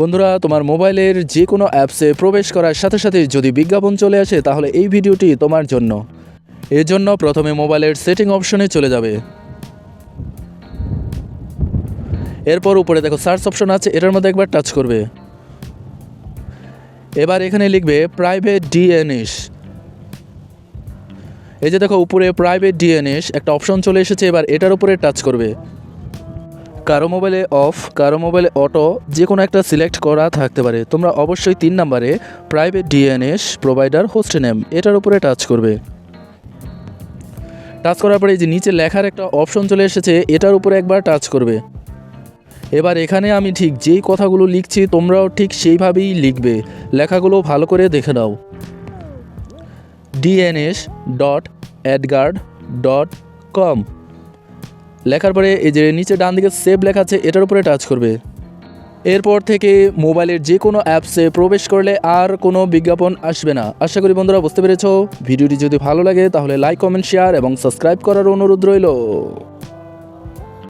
বন্ধুরা, তোমার মোবাইলের যে কোনো অ্যাপসে প্রবেশ করার সাথে সাথে যদি বিজ্ঞাপন চলে আসে, তাহলে এই ভিডিওটি তোমার জন্য। এজন্য প্রথমে মোবাইলের সেটিং অপশনে চলে যাবে। এরপর উপরে দেখো, সার্চ অপশন আছে, এটার মধ্যে একবার টাচ করবে। এবার এখানে লিখবে, প্রাইভেট ডিএনএস। এই যে দেখো, উপরে প্রাইভেট ডিএনএস একটা অপশন চলে এসেছে, এবার এটার উপরে টাচ করবে। কারও মোবাইলে অফ, কারও মোবাইলে অটো যে কোনো একটা সিলেক্ট করা থাকতে পারে। তোমরা অবশ্যই তিন নাম্বারে private DNS provider host name, এটার উপরে টাচ করবে। টাচ করার পরে যে নিচে লেখার একটা অপশন চলে এসেছে, এটার উপরে একবার টাচ করবে। এবার এখানে আমি ঠিক যেই কথাগুলো লিখছি, তোমরাও ঠিক সেইভাবেই লিখবে। লেখাগুলো ভালো করে দেখে নাও। DNS dot AdGuard dot com. লেখার পরে এই যে নিচে ডান দিকে সেভ লেখা আছে, এটার উপরে টাচ করবে। এরপর থেকে মোবাইলের যে কোনো অ্যাপসে প্রবেশ করলে আর কোনো বিজ্ঞাপন আসবে না। আশা করি বন্ধুরা বুঝতে পেরেছ। ভিডিওটি যদি ভালো লাগে তাহলে লাইক কমেন্ট শেয়ার এবং সাবস্ক্রাইব করার অনুরোধ রইল।